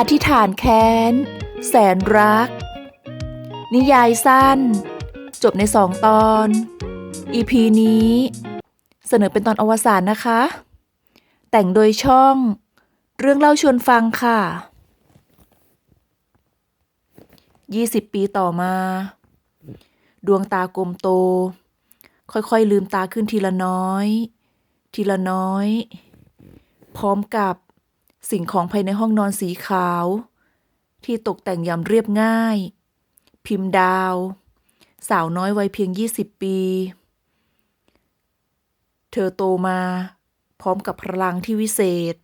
อธิษฐานแค้น แสนรัก นิยายสั้น จบในสองตอน EP นี้ เสนอเป็นตอนอวสานนะคะ แต่งโดยช่อง เรื่องเล่าชวนฟังค่ะ 20 ปีต่อมา ดวงตากลมโต ค่อยๆลืมตาขึ้นทีละน้อย ทีละน้อย พร้อมกับ สิ่งของภายในห้องนอนสีขาว ที่ตกแต่งอย่างเรียบง่าย พิมพ์ดาว สาวน้อยวัยเพียง 20 ปี เธอโตมา พร้อมกับพลังที่วิเศษ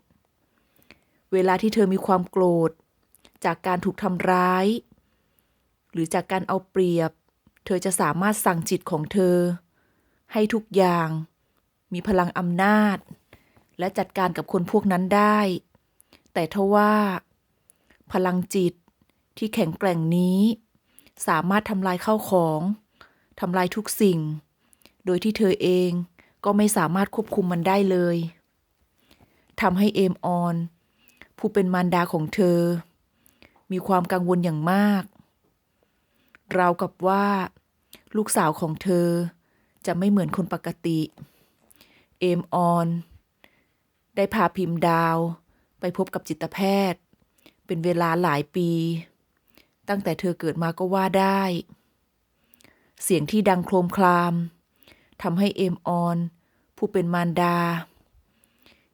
เวลาที่เธอมีความโกรธ จากการถูกทำร้าย หรือจากการเอาเปรียบ เธอจะสามารถสั่งจิตของเธอ ให้ทุกอย่าง มีพลังอำนาจและจัดการกับคนพวกนั้นได้ แต่ทว่า พลังจิตที่แข็งแกร่งนี้ สามารถทำลายข้าวของทำลายทุกสิ่ง โดยที่เธอเองก็ไม่สามารถควบคุมมันได้เลยทำให้เอมออน ผู้เป็นมารดาของเธอ มีความกังวลอย่างมาก ราวกับว่า ลูกสาวของเธอจะไม่เหมือนคนปกติ เอมออน ได้พาพิมพ์ดาว ไปพบกับจิตแพทย์ เป็นเวลาหลายปี ตั้งแต่เธอเกิดมาก็ว่าได้ เสียงที่ดังโครมครามทำให้เอมออน ผู้เป็นมารดา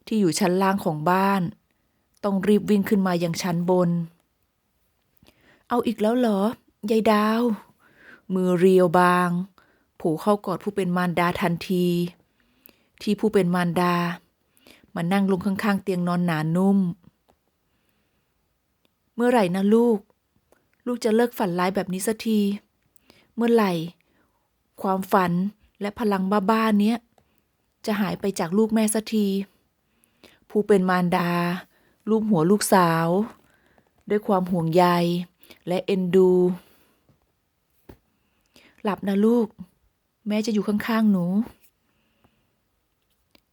ที่อยู่ชั้นล่างของบ้าน ต้องรีบวิ่งขึ้นมายังชั้นบน เอาอีกแล้วเหรอยายดาว มือเรียวบางโผเข้ากอดผู้เป็นมารดาทันที ที่ผู้เป็นมารดา มานั่งลงข้างๆ เตียงนอนหนานุ่ม เมื่อไหร่นะลูก ลูกจะเลิกฝันร้ายแบบนี้สักที เมื่อไหร่ ความฝันและพลังบ้าๆเนี้ย จะหายไปจากลูกแม่สักที ผู้เป็นมารดา ลูบหัวลูกสาว ด้วยความห่วงใยและเอ็นดู หลับนะลูก แม่จะอยู่ข้างๆหนู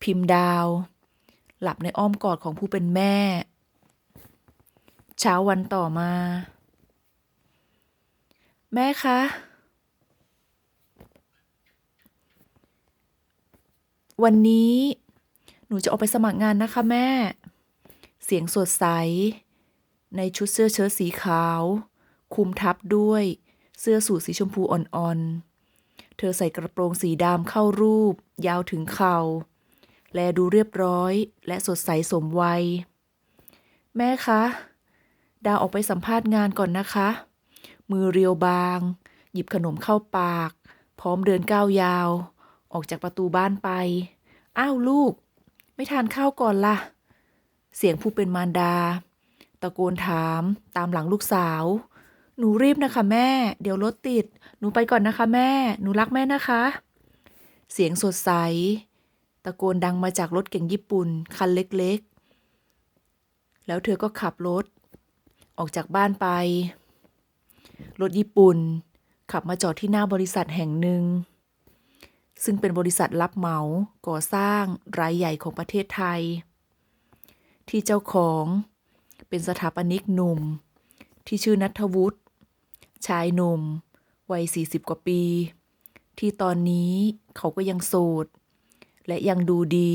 พิมพ์ดาว หลับในอ้อมกอดของผู้เป็นแม่ เช้าวันต่อมา แม่คะ วันนี้ หนูจะออกไปสมัครงานนะคะแม่ เสียงสดใส ในชุดเสื้อเชิ้ตสีขาว คุมทับด้วยเสื้อสูทสีชมพูอ่อนๆ เธอใส่กระโปรงสีดำเข้ารูป ยาวถึงเข่า แลดูเรียบร้อยและสดใสสมวัย แม่คะ ดาวออกไปสัมภาษณ์งานก่อนนะคะ มือเรียวบาง หยิบขนมเข้าปาก พร้อมเดินก้าวยาว ออกจากประตูบ้านไป อ้าวลูก ไม่ทานข้าวก่อนล่ะ เสียงผู้เป็นมารดา ตะโกนถามตามหลังลูกสาว หนูรีบนะคะแม่ เดี๋ยวรถติด หนูไปก่อนนะคะแม่ หนูรักแม่นะคะ เสียงสดใส ตะโกนดังมาจากรถเก่งญี่ปุ่น คันเล็กๆ แล้วเธอก็ขับรถ ออกจากบ้านไป รถญี่ปุ่น ขับมาจอดที่หน้าบริษัทแห่งหนึ่ง ซึ่งเป็นบริษัทรับเหมาก่อสร้างรายใหญ่ของประเทศไทย ที่เจ้าของเป็นสถาปนิกหนุ่ม ที่ชื่อนัทวุฒิชายหนุ่ม วัย 40 กว่าปี ที่ตอนนี้เขาก็ยังโสด และยังดูดี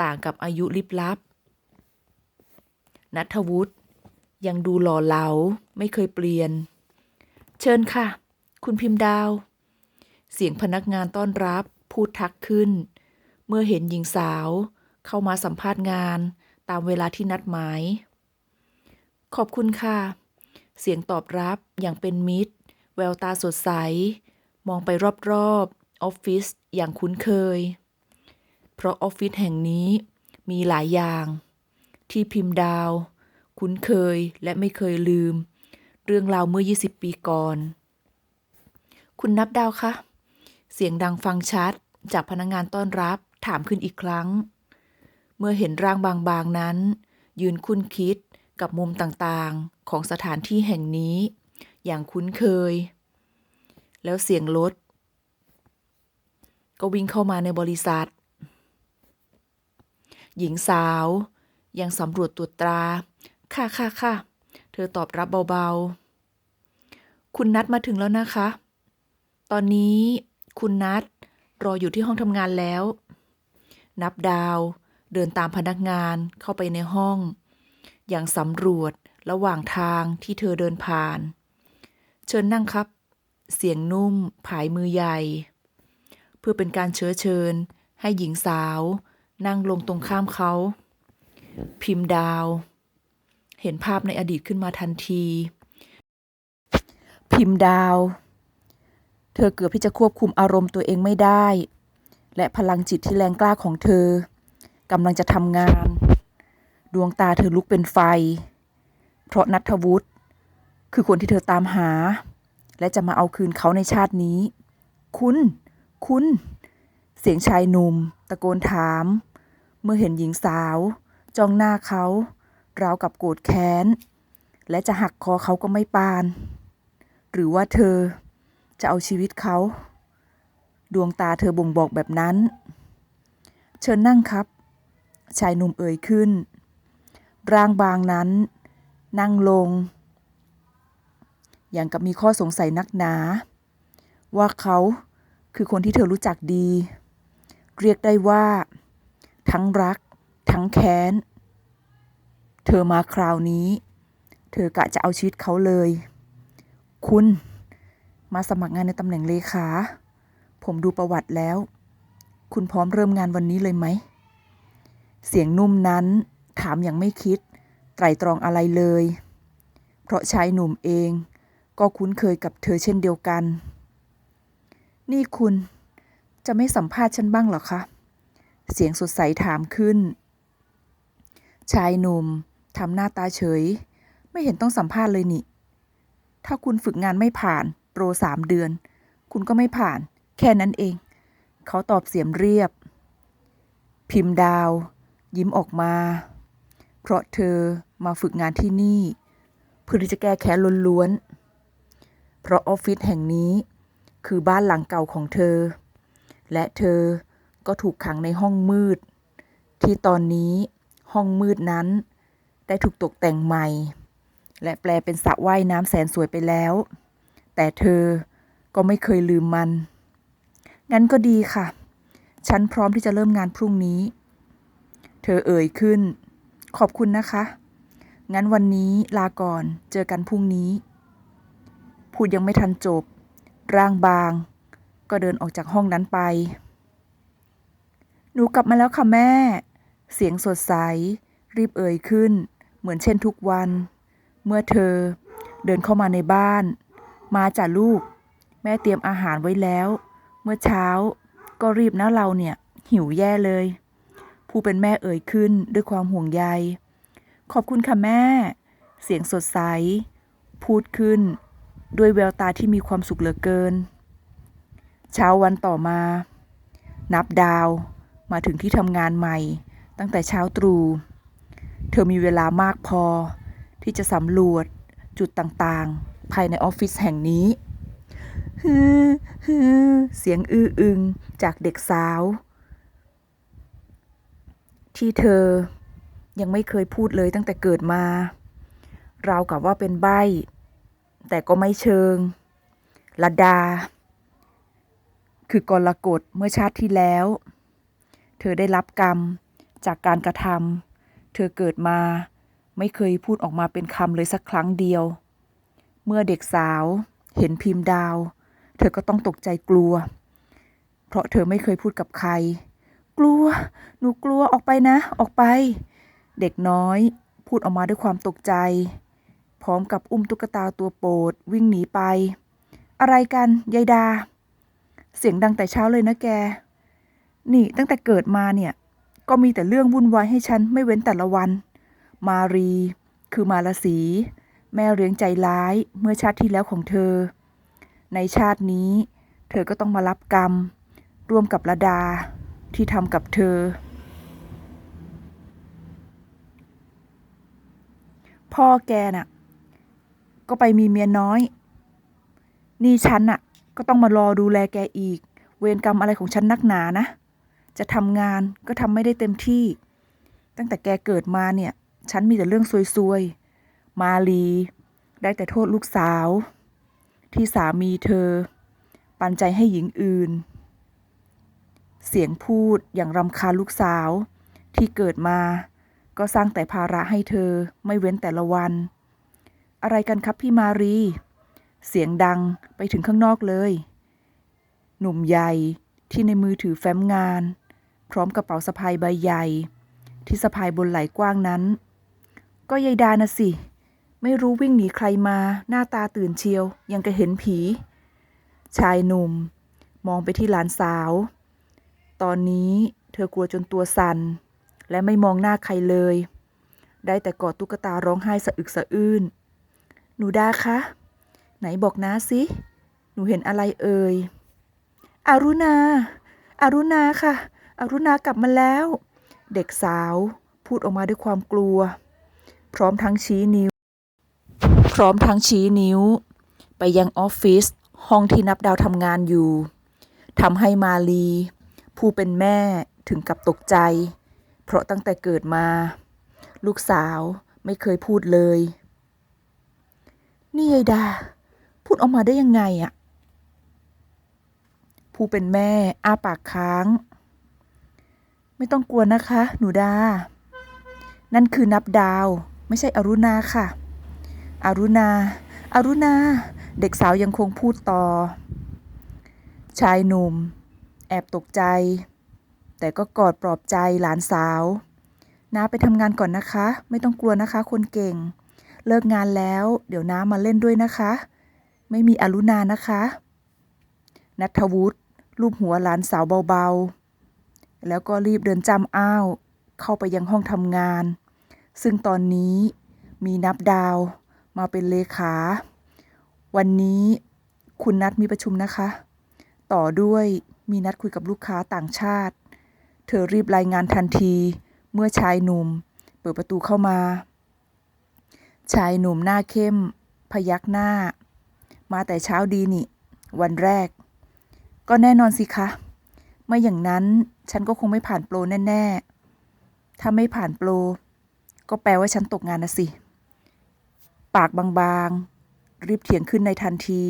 ต่างกับอายุลิบลับ นัทวุฒิยังดูหล่อเหลาไม่เคยเปลี่ยน เชิญค่ะ คุณพิมพ์ดาว เสียงพนักงานต้อนรับพูดทักขึ้น เมื่อเห็นหญิงสาวเข้ามาสัมภาษณ์งานตามเวลาที่นัดหมาย ขอบคุณค่ะ เสียงตอบรับอย่างเป็นมิตร แววตาสดใส มองไปรอบ ออฟฟิศอย่างคุ้นเคย เพราะออฟฟิศแห่งนี้มีหลายอย่าง ที่พิมพ์ดาว คุ้นเคยและไม่เคยลืม เรื่องราวเมื่อ 20 ปีก่อน คุณนับดาวคะ เสียงดังฟังชัดจากพนักงงานต้อนรับถามขึ้นอีกครั้ง เมื่อเห็นร่างบางๆนั้น ยืนคุ้นคิดกับมุมต่างๆของสถานที่แห่งนี้ อย่างคุ้นเคย แล้วเสียงรถ ก็วิ่งเข้ามาในบริษัท หญิงสาว ยังสำรวจตรวจตรา ค่ะค่ะค่ะ เธอตอบรับเบาๆ คุณนัดมาถึงแล้วนะคะ ตอนนี้คุณนัดรออยู่ที่ห้องทำงานแล้ว นับดาวเดินตามพนักงานเข้าไปในห้อง อย่างสำรวจระหว่างทางที่เธอเดินผ่าน เชิญนั่งครับ เสียงนุ่มผายมือใหญ่ พื่อเป็นการเชื้อเชิญ ให้หญิงสาว นั่งลงตรงข้ามเขา พิมพ์ดาว เห็นภาพในอดีตขึ้นมาทันที พิมพ์ดาว เธอเกือบที่จะควบคุมอารมณ์ตัวเองไม่ได้ และพลังจิตที่แรงกล้าของเธอกำลังจะทำงาน ดวงตาเธอลุกเป็นไฟ เพราะนัทวุฒิคือคนที่เธอตามหา และจะมาเอาคืนเขาในชาตินี้ คุณ คุณ เสียงชายหนุ่ม ตะโกนถาม เมื่อเห็นหญิงสาว จ้องหน้าเขา ราวกับโกรธแค้น และจะหักคอเขาก็ไม่ปาน หรือว่าเธอจะเอาชีวิตเขา ดวงตาเธอบ่งบอกแบบนั้น เชิญนั่งครับ ชายหนุ่มเอ่ยขึ้น ร่างบางนั้น นั่งลง อย่างกับมีข้อสงสัยนักหนา ว่าเขา คือคนที่เธอรู้จักดี เรียกได้ว่า ทั้งรัก ทั้งแค้น เธอมาคราวนี้ เธอกะจะเอาชีวิตเขาเลย คุณ มาสมัครงานในตำแหน่งเลขา ผมดูประวัติแล้ว คุณพร้อมเริ่มงานวันนี้เลยไหม เสียงนุ่มนั้น ถามอย่างไม่คิด ไตรตรองอะไรเลย เพราะชายหนุ่มเอง ก็คุ้นเคยกับเธอเช่นเดียวกัน นี่คุณจะไม่สัมภาษณ์ฉันบ้างหรอคะ เสียงสดใสถามขึ้น ชายหนุ่มทำหน้าตาเฉย ไม่เห็นต้องสัมภาษณ์เลยนี่ ถ้าคุณฝึกงานไม่ผ่าน โปรสามเดือน คุณก็ไม่ผ่าน แค่นั้นเอง เขาตอบเสียมเรียบ พิมพ์ดาว ยิ้มออกมา เพราะเธอมาฝึกงานที่นี่ เพื่อที่จะแก้แค้นล้วนๆ เพราะออฟฟิศแห่งนี้ คือบ้านหลังเก่าของเธอ และเธอก็ถูกขังในห้องมืด ที่ตอนนี้ห้องมืดนั้น ได้ถูกตกแต่งใหม่ และแปลเป็นสระว่ายน้ำแสนสวยไปแล้ว แต่เธอก็ไม่เคยลืมมัน งั้นก็ดีค่ะ ฉันพร้อมที่จะเริ่มงานพรุ่งนี้ เธอเอ่ยขึ้น ขอบคุณนะคะ งั้นวันนี้ลาก่อน เจอกันพรุ่งนี้ พูดยังไม่ทันจบ ร่างบาง ก็เดินออกจากห้องนั้นไป หนูกลับมาแล้วค่ะแม่ เสียงสดใส รีบเอ่ยขึ้น เหมือนเช่นทุกวัน เมื่อเธอเดินเข้ามาในบ้าน มาจ้ะลูก แม่เตรียมอาหารไว้แล้ว เมื่อเช้าก็รีบนะเราเนี่ย หิวแย่เลย ผู้เป็นแม่เอ่ยขึ้นด้วยความห่วงใย ขอบคุณค่ะแม่ เสียงสดใส พูดขึ้น ด้วยแววตาที่มีความสุขเหลือเกิน เช้าวันต่อมา นับดาวมาถึงที่ทำงานใหม่ ตั้งแต่เช้าตรู่เธอมีเวลามากพอ ที่จะสำรวจจุดต่างๆ ภายในออฟฟิศแห่งนี้ฮือฮือเสียงอื้ออึงจากเด็กสาว ที่เธอยังไม่เคยพูดเลยตั้งแต่เกิดมา ราวกับว่าเป็นใบ แต่ก็ไม่เชิงละดา คือกรกฎเมื่อชาติที่แล้ว เธอได้รับกรรมจากการกระทำเธอเกิดมาไม่เคยพูดออกมาเป็นคำเลยสักครั้งเดียว เมื่อเด็กสาวเห็นพิมพ์ดาว เธอก็ต้องตกใจกลัว เพราะเธอไม่เคยพูดกับใคร กลัว หนูกลัวออกไปนะ ออกไป เด็กน้อยพูดออกมาด้วยความตกใจ พร้อมกับอุ้มตุ๊กตาตัวโปรดวิ่งหนีไป อะไรกันยายดา เสียงดังแต่เช้าเลยนะแก นี่ตั้งแต่เกิดมาเนี่ย ก็มีแต่เรื่องวุ่นวายให้ฉันไม่เว้นแต่ละวัน มารี คือมาลสี แม่เลี้ยงใจร้ายเมื่อชาติที่แล้วของเธอ ในชาตินี้ เธอก็ต้องมารับกรรม ร่วมกับระดาที่ทำกับเธอพ่อแกน่ะ ก็ไปมีเมียน้อย นี่ฉันน่ะก็ต้องมารอดูแลแกอีก เวรกรรมอะไรของฉันนักหนานะ จะทำงานก็ทำไม่ได้เต็มที่ ตั้งแต่แกเกิดมาเนี่ย ฉันมีแต่เรื่องซวยๆ มาลี ได้แต่โทษลูกสาว ที่สามีเธอ ปันใจให้หญิงอื่น เสียงพูดอย่างรำคาญลูกสาว ที่เกิดมา ก็สร้างแต่ภาระให้เธอไม่เว้นแต่ละวัน อะไรกันครับพี่มารี เสียงดังไปถึงข้างนอกเลย หนุ่มใหญ่ที่ในมือถือแฟ้มงาน พร้อมกระเป๋าสะพายใบใหญ่ ที่สะพายบนไหล่กว้างนั้น ก็ยายดานะสิ ไม่รู้วิ่งหนีใครมาหน้าตาตื่นเชียว ยังกะเห็นผี ชายหนุ่ม มองไปที่หลานสาว ตอนนี้เธอกลัวจนตัวสัน่นและไม่มองหน้าใครเลย ได้แต่กอดตุ๊กตาร้องไห้สะอึกสะอื้น หนูดาคะ ไหนบอกน้าสิ หนูเห็นอะไรเอ่ย อารุณา อารุณาค่ะ อารุณากลับมาแล้ว เด็กสาวพูดออกมาด้วยความกลัว พร้อมทั้งชี้นิ้ว พร้อมทั้งชี้นิ้ว ไปยังออฟฟิศห้องที่นับดาวทำงานอยู่ทำให้มาลี ผู้เป็นแม่ถึงกับตกใจ เพราะตั้งแต่เกิดมา ลูกสาวไม่เคยพูดเลย นี่ยายดา พูดออกมาได้ยังไงอะผู้เป็นแม่อาปากค้าง ไม่ต้องกลัวนะคะ หนูดา นั่นคือนับดาว ไม่ใช่อรุณาค่ะ อรุณาอารุณา เด็กสาวยังคงพูดต่อ ชายหนุ่ม แอบตกใจ แต่ก็กอดปลอบใจหลานสาวน้าไปทำงานก่อนนะคะ ไม่ต้องกลัวนะคะ คนเก่ง เลิกงานแล้ว เดี๋ยวน้ามาเล่นด้วยนะคะ ไม่มีอรุณานะคะ นัทวุฒิลูบหัวหลานสาวเบาๆ แล้วก็รีบเดินจำอ้าว เข้าไปยังห้องทำงาน ซึ่งตอนนี้มีนับดาวมาเป็นเลขา วันนี้คุณนัดมีประชุมนะคะ ต่อด้วยมีนัดคุยกับลูกค้าต่างชาติ เธอรีบรายงานทันที เมื่อชายหนุ่ม เปิดประตูเข้ามา ชายหนุ่มหน้าเข้ม พยักหน้า มาแต่เช้าดีนี่ วันแรก ก็แน่นอนสิคะ ไม่อย่างนั้นฉันก็คงไม่ผ่านโปรแน่ ๆ ถ้าไม่ผ่านโปร ก็แปลว่าฉันตกงานนะสิ ปากบางๆ รีบเถียงขึ้นในทันที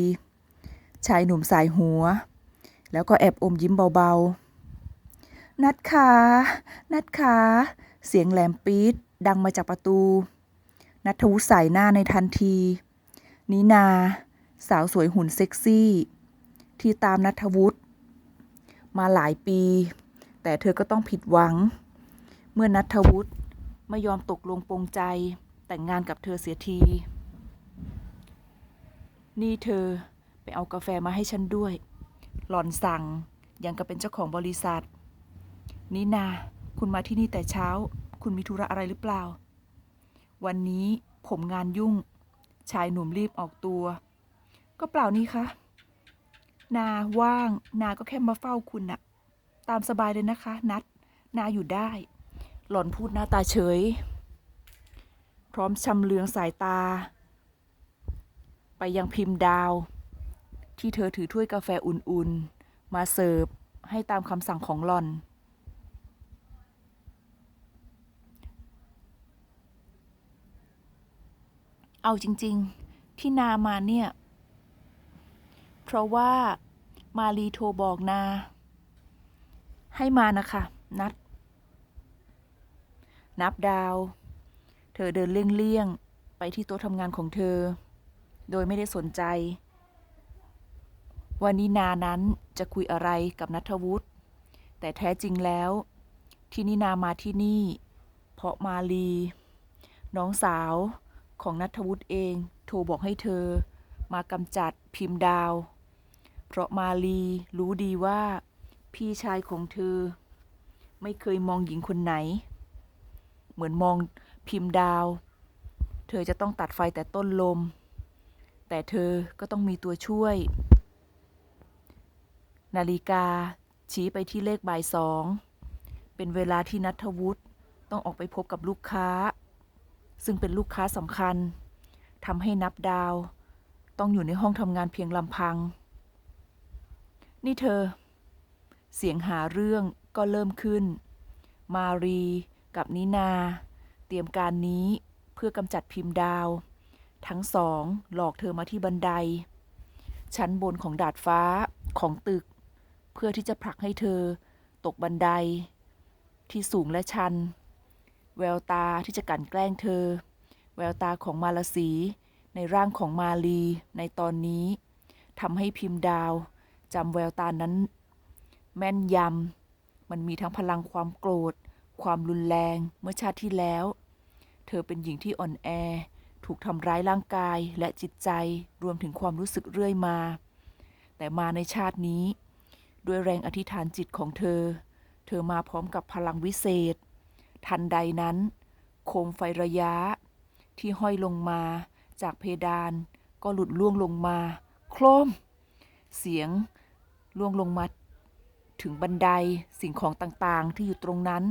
ชายหนุ่มสายหัว แล้วก็แอบอมยิ้มเบาๆ นัดขานัดขาเสียงแหลมปี๊ดดังมาจากประตู นัทวุฒิสายหน้าในทันที นินา สาวสวยหุ่นเซ็กซี่ ที่ตามนัทวุฒิมาหลายปี แต่เธอก็ต้องผิดหวัง เมื่อนัทวุฒิไม่ยอมตกลงปรงใจ แต่งงานกับเธอเสียที นี่เธอไปเอากาแฟมาให้ฉันด้วย หล่อนสั่งยังกับเป็นเจ้าของบริษัทนีนา คุณมาที่นี่แต่เช้า คุณมีธุระอะไรหรือเปล่า วันนี้ผมงานยุ่ง ชายหนุ่มรีบออกตัว ก็เปล่านี่คะ นาว่าง นาก็แค่มาเฝ้าคุณน่ะ ตามสบายเลยนะคะ นัด นาอยู่ได้ หล่อนพูดหน้าตาเฉย พร้อมชำเลืองสายตา ไปยังพิมพ์ดาว ที่เธอถือถ้วยกาแฟอุ่นๆ มาเสิร์ฟให้ตามคำสั่งของหล่อน เอาจริง ๆ ที่นามาเนี่ย เพราะว่ามาลีโทรบอกนา ให้มานะคะ นัด นับดาว เธอเดินเลี่ยง ๆ ไปที่โต๊ะทำงานของเธอ โดยไม่ได้สนใจว่านินานั้นจะคุยอะไรกับนัทวุฒิแต่แท้จริงแล้ว ที่นินามาที่นี่ เพราะมาลี น้องสาว ของนัทวุฒิเอง โทรบอกให้เธอ มากำจัดพิมพ์ดาว เพราะมาลีรู้ดีว่า พี่ชายของเธอ ไม่เคยมองหญิงคนไหน เหมือนมองพิมพ์ดาว เธอจะต้องตัดไฟแต่ต้นลม แต่เธอก็ต้องมีตัวช่วย นาฬิกาชี้ไปที่เลขบ่ายสอง เป็นเวลาที่นัทวุฒิต้องออกไปพบกับลูกค้า ซึ่งเป็นลูกค้าสำคัญทำให้นับดาว ต้องอยู่ในห้องทำงานเพียงลำพัง นี่เธอ เสียงหาเรื่องก็เริ่มขึ้น มารีกับนินา เตรียมการนี้เพื่อกำจัดพิมพ์ดาว ทั้งสองหลอกเธอมาที่บันได ชั้นบนของดาดฟ้าของตึก เพื่อที่จะผลักให้เธอ ตกบันได ที่สูงและชัน แววตาที่จะกลั่นแกล้งเธอ แววตาของมาลสี ในร่างของมาลีในตอนนี้ทำให้พิมพ์ดาวจำแววตานั้น แม่นยำมันมีทั้งพลังความโกรธ ความรุนแรงเมื่อชาติที่แล้ว เธอเป็นหญิงที่อ่อนแอ ถูกทำร้ายร่างกายและจิตใจรวมถึงความรู้สึกเรื่อยมา แต่มาในชาตินี้ ด้วยแรงอธิษฐานจิตของเธอ เธอมาพร้อมกับพลังวิเศษ ทันใดนั้น โคมไฟระยะ ที่ห้อยลงมาจากเพดานก็หลุดล่วงลงมา โครม เสียงล่วงลงมา ถึงบันไดสิ่งของต่างๆ ที่อยู่ตรงนั้น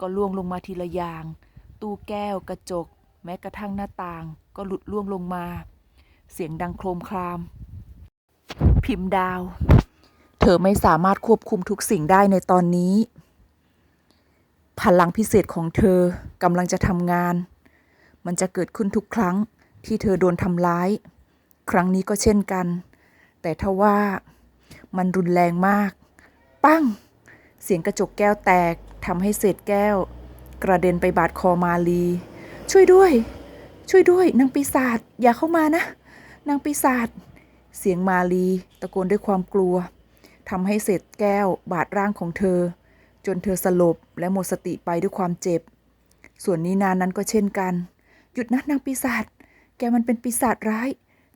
ก็ล่วงลงมาทีละอย่าง ตู้แก้วกระจก แม้กระทั่งหน้าต่าง ก็หลุดล่วงลงมา เสียงดังโครมคราม พิมพ์ดาว เธอไม่สามารถควบคุมทุกสิ่งได้ในตอนนี้ พลังพิเศษของเธอกำลังจะทำงาน มันจะเกิดขึ้นทุกครั้งที่เธอโดนทำร้าย ครั้งนี้ก็เช่นกัน แต่ทว่ามันรุนแรงมาก ปั้ง เสียงกระจกแก้วแตกทำให้เศษแก้ว กระเด็นไปบาดคอมาลี ช่วยด้วย ช่วยด้วยนางปีศาจอย่าเข้ามานะ นางปีศาจเสียงมาลีตะโกนด้วยความกลัวทำให้เศษแก้วบาดร่างของเธอ จนเธอสลบและหมดสติไปด้วยความเจ็บ ส่วนนีนานั้นก็เช่นกัน หยุดนะนางปีศาจ แกมันเป็นปีศาจร้าย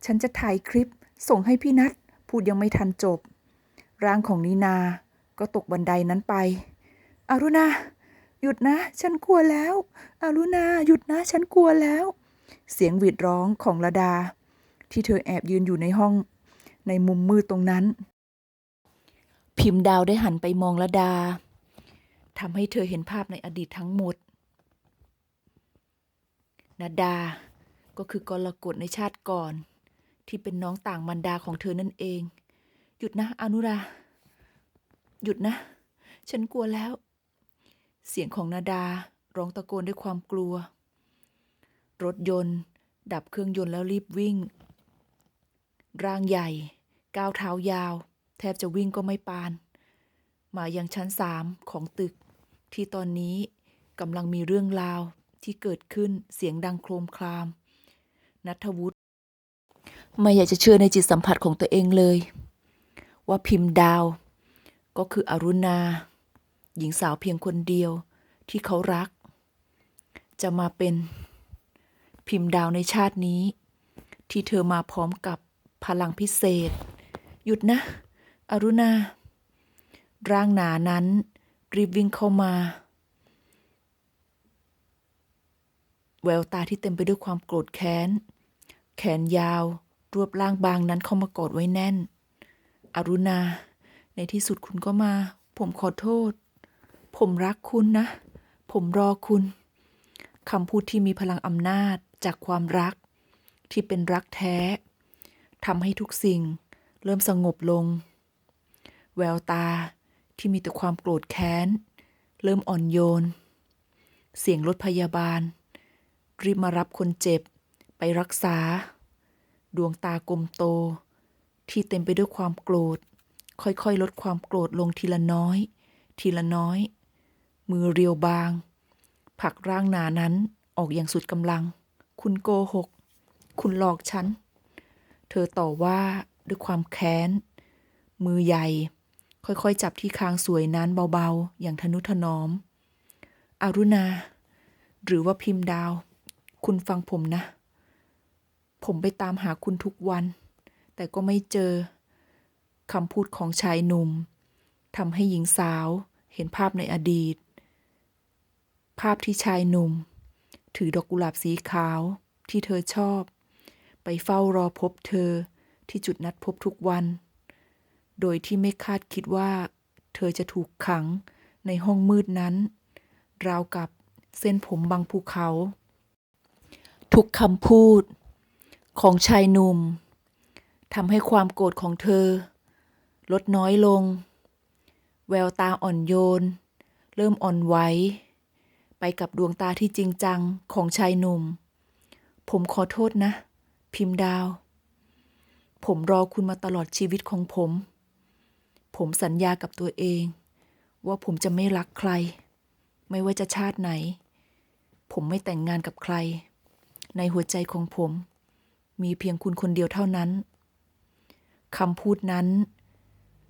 ฉันจะถ่ายคลิป ส่งให้พี่นัทพูดยังไม่ทันจบ ร่างของนีนา ก็ตกบันไดนั้นไป อารุณา หยุดนะ ฉันกลัวแล้ว อารุณา หยุดนะ ฉันกลัวแล้ว เสียงหวีดร้องของระดา ที่เธอแอบยืนอยู่ในห้อง ในมุมมืดตรงนั้น พิมพ์ดาวได้หันไปมองระดา ทำให้เธอเห็นภาพในอดีตทั้งหมดนาดา ก็คือกรกฎในชาติก่อน ที่เป็นน้องต่างมันดาของเธอนั่นเอง หยุดนะอนุรา หยุดนะ ฉันกลัวแล้ว เสียงของนาดาร้องตะโกนด้วยความกลัว รถยนต์ ดับเครื่องยนต์แล้วรีบวิ่ง ร่างใหญ่ ก้าวเท้ายาว แทบจะวิ่งก็ไม่ปาน มายังชั้นสามของตึก ที่ตอนนี้กำลังมีเรื่องราวที่เกิดขึ้นเสียงดังโครมคราม นัทวุฒิไม่อยากจะเชื่อในจิตสัมผัสของตัวเองเลย ว่าพิมพ์ดาว ก็คืออรุณา หญิงสาวเพียงคนเดียวที่เขารัก จะมาเป็นพิมพ์ดาวในชาตินี้ ที่เธอมาพร้อมกับพลังพิเศษ หยุดนะ อรุณา ร่างหนานั้น รีบวิ่งเข้ามา แววตาที่เต็มไปด้วยความโกรธแค้น แขนยาว รวบร่างบางนั้นเข้ามากอดไว้แน่น อรุณา ในที่สุดคุณก็มา ผมขอโทษ ผมรักคุณนะ ผมรอคุณคำพูดที่มีพลังอำนาจจากความรัก ที่เป็นรักแท้ทำให้ทุกสิ่ง เริ่มสงบลง แววตา ที่มีแต่ความโกรธแค้น เริ่มอ่อนโยน เสียงรถพยาบาล รีบมารับคนเจ็บ ไปรักษา ดวงตากลมโต ที่เต็มไปด้วยความโกรธ ค่อยๆ ลดความโกรธลงทีละน้อย ทีละน้อย มือเรียวบาง ผักร่างหนานั้นออกอย่างสุดกำลัง คุณโกหก คุณหลอกฉัน เธอต่อว่าด้วยความแค้น มือใหญ่ ค่อยๆ จับที่คางสวยนั้นเบาๆ อย่างทนุถนอม อารุณา หรือว่าพิมพ์ดาว คุณฟังผมนะ ผมไปตามหาคุณทุกวัน แต่ก็ไม่เจอคำพูดของชายหนุ่มทำให้หญิงสาวเห็นภาพในอดีต ภาพที่ชายหนุ่ม ถือดอกกุหลาบสีขาวที่เธอชอบ ไปเฝ้ารอพบเธอที่จุดนัดพบทุกวัน โดยที่ไม่คาดคิดว่า เธอจะถูกขังในห้องมืดนั้น ราวกับเส้นผมบางภูเขา ทุกคำพูด ของชายหนุ่มทำให้ความโกรธของเธอ ลดน้อยลง แววตาอ่อนโยน เริ่มอ่อนไหวไปไปกับดวงตาที่จริงจังของชายหนุ่ม ผมขอโทษนะ พิมพ์ดาว ผมรอคุณมาตลอดชีวิตของผม ผมสัญญากับตัวเอง ว่าผมจะไม่รักใคร ไม่ว่าจะชาติไหน ผมไม่แต่งงานกับใคร ในหัวใจของผม มีเพียงคุณคนเดียวเท่านั้นคำพูดนั้น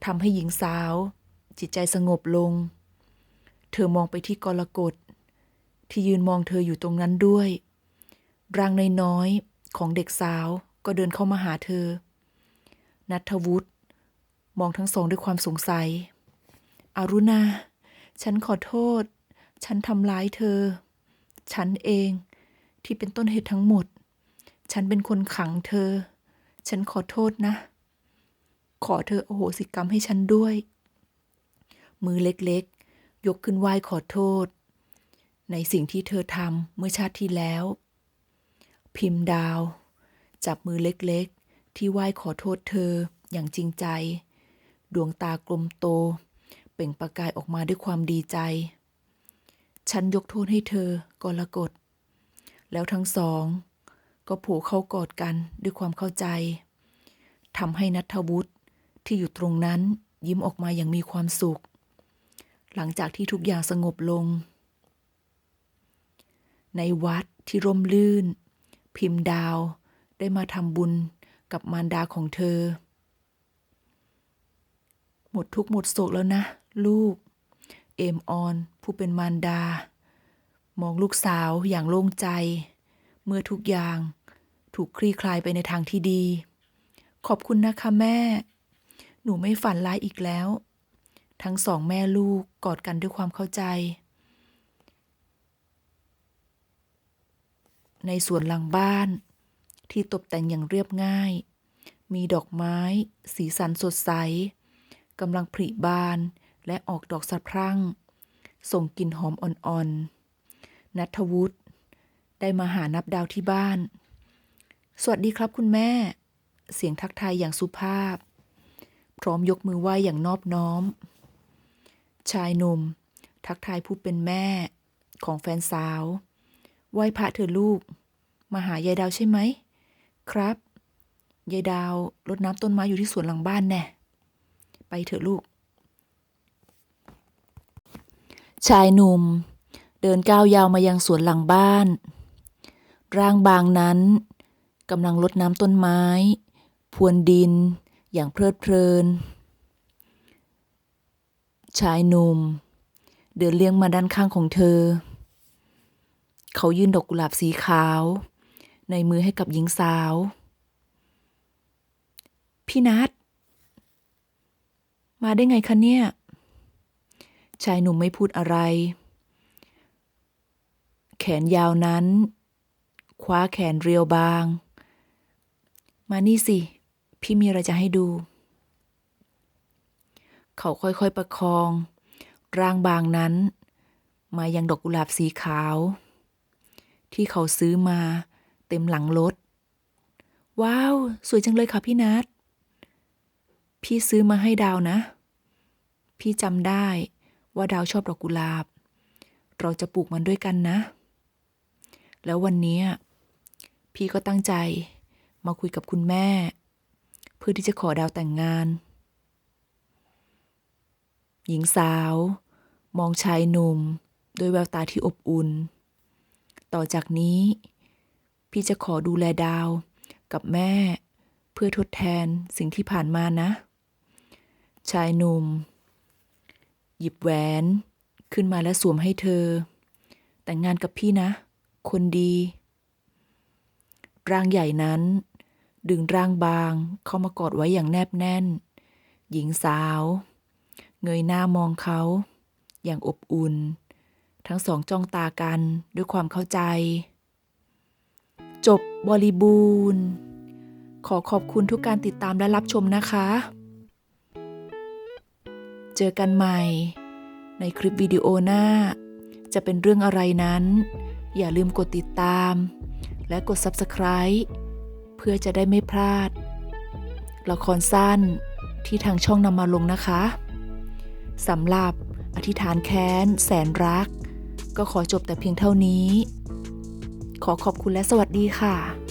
ทำให้หญิงสาว จิตใจสงบลง เธอมองไปที่กรกฎที่ยืนมองเธออยู่ตรงนั้นด้วย ร่างน้อยๆของเด็กสาวก็เดินเข้ามาหาเธอ นัทวุฒิ มองทั้งสองด้วยความสงสัย อารุณา ฉันขอโทษ ฉันทำร้ายเธอ ฉันเองที่เป็นต้นเหตุทั้งหมด ฉันเป็นคนขังเธอ ฉันขอโทษนะ ขอเธอโอโหสิกรรมให้ฉันด้วย มือเล็กๆ ยกขึ้นไหว้ขอโทษ ในสิ่งที่เธอทำเมื่อชาติที่แล้ว พิมพ์ดาว จับมือเล็กๆ ที่ไหว้ขอโทษเธออย่างจริงใจ ดวงตากลมโต เปล่งประกายออกมาด้วยความดีใจ ฉันยกโทษให้เธอกรกฎ แล้วทั้งสอง ก็โผล่เข้ากอดกันด้วยความเข้าใจทำให้นัทวุฒิที่อยู่ตรงนั้นยิ้มออกมาอย่างมีความสุข หลังจากที่ทุกอย่างสงบลง ในวัดที่ร่มรื่น พิมพ์ดาวได้มาทำบุญกับมารดาของเธอ หมดทุกข์หมดโศกแล้วนะ ลูก เอมออน ผู้เป็นมารดา มองลูกสาวอย่างโล่งใจ เมื่อทุกอย่างถูกคลี่คลายไปในทางที่ดี ขอบคุณนะคะแม่ หนูไม่ฝันร้ายอีกแล้ว ทั้งสองแม่ลูกกอดกันด้วยความเข้าใจ ในสวนหลังบ้านที่ตกแต่งอย่างเรียบง่าย มีดอกไม้ สีสันสดใส กำลังผลิบานและออกดอกสะพรั่ง ส่งกลิ่นหอมอ่อนๆ นัทวุฒิได้มาหานับดาวที่บ้าน สวัสดีครับคุณแม่ เสียงทักทายอย่างสุภาพ พร้อมยกมือไหว้อย่างนอบน้อม ชายหนุ่ม ทักทายผู้เป็นแม่ของแฟนสาว ไหว้พระเธอลูก มาหายายดาวใช่ไหม ครับ ยายดาวรดน้ำต้นไม้อยู่ที่สวนหลังบ้านแน่ ไปเถอะลูก ชายหนุ่ม เดินก้าวยาวมายังสวนหลังบ้าน ร่างบางนั้นกำลังรดน้ำต้นไม้พรวนดินอย่างเพลิดเพลิน ชายหนุ่ม เดินเลี้ยงมาด้านข้างของเธอ เขายื่นดอกกุหลาบสีขาว ในมือให้กับหญิงสาว พี่นัท มาได้ไงคะเนี่ย ชายหนุ่มไม่พูดอะไร แขนยาวนั้น คว้าแขนเรียวบาง มานี่สิ พี่มีอะไรจะให้ดู เขาค่อยๆประคอง ร่างบางนั้น มายังดอกกุหลาบสีขาว ที่เขาซื้อมาเต็มหลังรถ ว้าว สวยจังเลยค่ะพี่นัท พี่ซื้อมาให้ดาวนะ พี่จำได้ว่าดาวชอบดอกกุหลาบ เราจะปลูกมันด้วยกันนะ แล้ววันนี้พี่ก็ตั้งใจมาคุยกับคุณแม่ เพื่อที่จะขอดาวแต่งงาน หญิงสาว มองชายหนุ่มด้วยแววตาที่อบอุ่น ต่อจากนี้ พี่จะขอดูแลดาวกับแม่ เพื่อทดแทนสิ่งที่ผ่านมานะ ชายหนุ่ม หยิบแหวนขึ้นมาและสวมให้เธอ แต่งงานกับพี่นะ คนดี ร่างใหญ่นั้น ดึงร่างบางเข้ามากอดไว้อย่างแนบแน่น หญิงสาว เงยหน้ามองเขา อย่างอบอุ่น ทั้งสองจ้องตากันด้วยความเข้าใจ จบบริบูรณ์ ขอขอบคุณทุกการติดตามและรับชมนะคะ เจอกันใหม่ ในคลิปวิดีโอหน้า จะเป็นเรื่องอะไรนั้น อย่าลืมกดติดตาม และกด Subscribe เพื่อจะได้ไม่พลาด ละครสั้นที่ทางช่องนำมาลงนะคะสำหรับอธิษฐานแค้น แสนรัก ก็ขอจบแต่เพียงเท่านี้ ขอขอบคุณและสวัสดีค่ะ